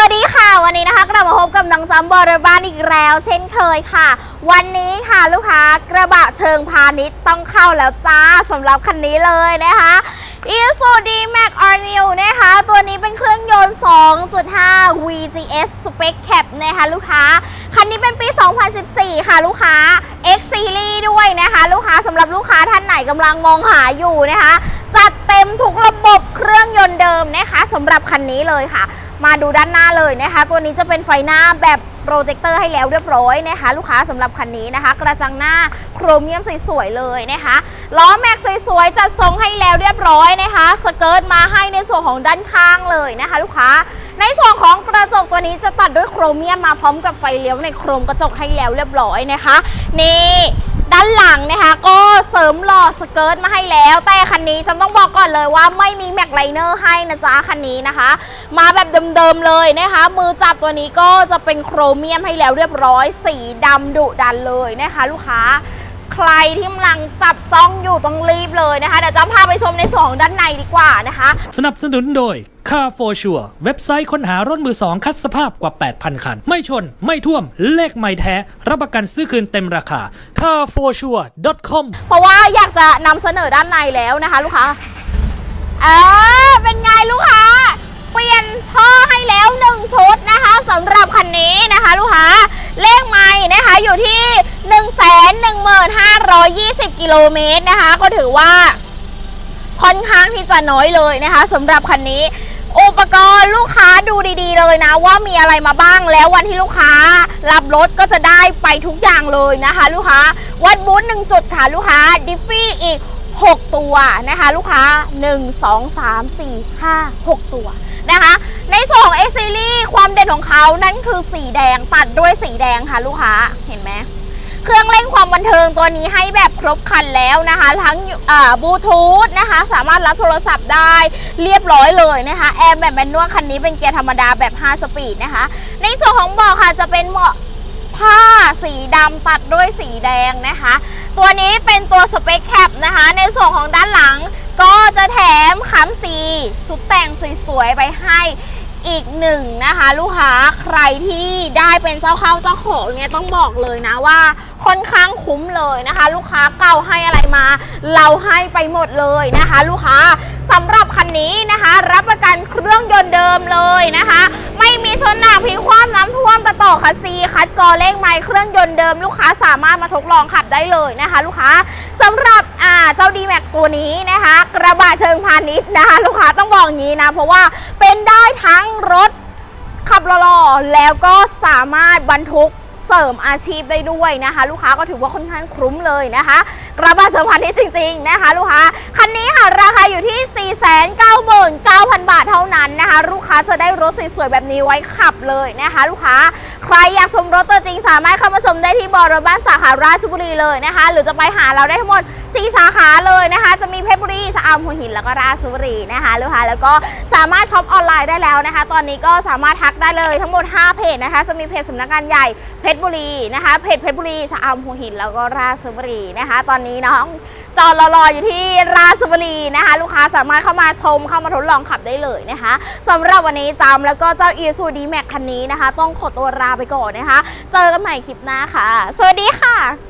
วัสดีค่ะ วันนี้นะคะกลับมาพบกับน้องจำบอรบ้านอีกแล้ว เช่นเคยค่ะ วันนี้ค่ะลูกค้ากระบะเชิงพาณิชย์ต้องเข้าแล้วจ้าสำหรับคันนี้เลยนะคะ i s u d Max R New นะคะ ตัวนี้เป็นเครื่องยนต์ 2.5 VGS Spec Cap นะคะลูกค้า คันนี้เป็นปี 2014 ค่ะลูกค้า X Series ด้วยนะคะ ลูกค้าสำหรับลูกค้าท่านไหนกำลังมองหาอยู่นะคะ จัดเต็มทุกระบบเครื่องยนต์เดิมนะคะสำหรับคันนี้เลยค่ะ มาดูด้านหน้าเลยนะคะ ตัวนี้จะเป็นไฟหน้าแบบโปรเจคเตอร์ให้แล้วเรียบร้อยนะคะ ลูกค้าสำหรับคันนี้นะคะ กระจังหน้าโครเมียมสวยๆเลยนะคะล้อแม็กสวยๆจัดทรงให้แล้วเรียบร้อยนะคะ สเกิร์ตมาให้ในส่วนของด้านข้างเลยนะคะ ลูกค้าในส่วนของกระจกตัวนี้จะตัดด้วยโครเมียมมาพร้อมกับไฟเลี้ยวในโครมกระจกให้แล้วเรียบร้อยนะคะนี่านหลังนะคะ ก็เสริมหล่อสเกิร์ตมาให้แล้ว แต่คันนี้จำต้องบอกก่อนเลยว่าไม่มีแม็กไลเนอร์ให้นะจ๊ะคันนี้นะคะ มาแบบเดิมๆเลยนะคะ มือจับตัวนี้ก็จะเป็นโครเมียมให้แล้วเรียบร้อยสีดำดุดันเลยนะคะ ลูกค้าใครที่กำลังจับจ้องอยู่ต้องรีบเลยนะคะเดี๋ยวจะพาไปชมในส่วนของด้านในดีกว่านะคะ สนับสนุนโดย Car for Sure เว็บไซต์ค้นหารถมือสองคัดสภาพกว่า 8,000 คัน ไม่ชน ไม่ท่วม เลขไม่แท้ รับประกันซื้อคืนเต็มราคา carforsure.com เพราะว่าอยากจะนำเสนอด้านในแล้วนะคะ ลูกค้าเออเป็นไงลูกค้า เปลี่ยนท่อให้แล้วหนึ่งชุดนะคะสำหรับคันนี้นะคะ ลูกค้า เลขไม้นะคะอยู่ที่ 1 1 5 2 0 กิโลเมตรนะคะ ก็ถือว่าค่อนข้างที่จะน้อยเลยนะคะสำหรับคันนี้ อุปกรณ์ลูกค้าดูดีๆเลยนะ ว่ามีอะไรมาบ้างแล้ววันที่ลูกค้า รับรถก็จะได้ไปทุกอย่างเลยนะคะ ลูกค้าวัดบูธหนึ่งจุดค่ะลูกค้าดิฟฟี่อีก 6 ตัวนะคะ ลูกค้า 1 2 3 4 5 6 ตัวนะคะ ในส่วนของ X Series ความเด่นของเขานั่นคือสีแดงตัดด้วยสีแดงค่ะ ลูกค้าเห็นไหม เครื่องเล่นความบันเทิงตัวนี้ให้แบบครบคันแล้วนะคะ ทั้งบลูทูธนะคะ สามารถรับโทรศัพท์ได้เรียบร้อยเลยนะคะ แอร์แบบแมนนวลคันนี้เป็นเกียร์ธรรมดาแบบ 5 สปีดนะคะ ในส่วนของเบาะค่ะจะเป็นเบาะผ้าสีดำตัดด้วยสีแดงนะคะ ตัวนี้เป็นตัวสเปคแคปนะคะ ในส่วนของด้านหลังก็จะแถมขำสีสุดแต่งสวยๆไปให้ อีกหนึ่งนะคะ ลูกค้าใครที่ได้เป็นเจ้าเข้าเจ้าของเนี่ยต้องบอกเลยนะว่าค่อนข้างคุ้มเลยนะคะ ลูกค้าเก่าให้อะไรมา เราให้ไปหมดเลยนะคะ ลูกค้าสำหรับคันนี้นะคะ รับประกันเครื่องยนต์เดิมเลยนะคะ ไม่มีชนหนักพลิกคว่ำน้ำท่วม ต่อคัสซีคัดกรอเลขไม้เครื่องยนต์เดิม ลูกค้าสามารถมาทดลองขับได้เลยนะคะ ลูกค้าสำหรับอ่าเจ้าดีแม็กตัวนี้นะคะ กระบะเชิงพาณิชย์นะคะ ลูกค้าต้องบอกอย่างนี้นะ เพราะว่าเป็นได้ทั้งรถขับหล่อๆแล้วก็สามารถบรรทุก เสริมอาชีพได้ด้วยนะคะ ลูกค้าก็ถือว่าค่อนข้างคุ้มเลยนะคะ กระบะเสริมพันธุ์นี้จริง ๆ นะคะ ลูกค้าคันนี้ค่ะราคาอยู่ที่ 499,000 บาทเท่านั้นนะคะ ลูกค้าจะได้รถสวยๆแบบนี้ไว้ขับเลยนะคะ ลูกค้าใครอยากชมรถตัวจริงสามารถเข้ามาชมได้ที่บอรถบ้านสาขาราชบุรีเลยนะคะ หรือจะไปหาเราได้ทั้งหมด 4 สาขาเลยนะคะ จะมีเพชรบุรีชะอำหัวหินแล้วก็ราชบุรีนะคะลูกค้าแล้วก็สามารถช็อปออนไลน์ได้แล้วนะคะ ตอนนี้ก็สามารถทักได้เลยทั้งหมด 5 เพจนะคะ จะมีเพจสำนักงานใหญ่เพชรรบุรีนะคะเพจเพชรบุรีชะอำหัวหินแล้วก็ราชบุรีนะคะ ตอนนี้น้องจอดรออยู่ที่ราชบุรีนะคะ ลูกค้าสามารถเข้ามาชมเข้ามาทดลองขับได้เลยนะคะสำหรับวันนี้จำแล้วก็เจ้าอีซูดีแม็กคันนี้นะคะ ต้องขอตัวลาไปก่อนนะคะ เจอกันใหม่คลิปหน้าค่ะ สวัสดีค่ะ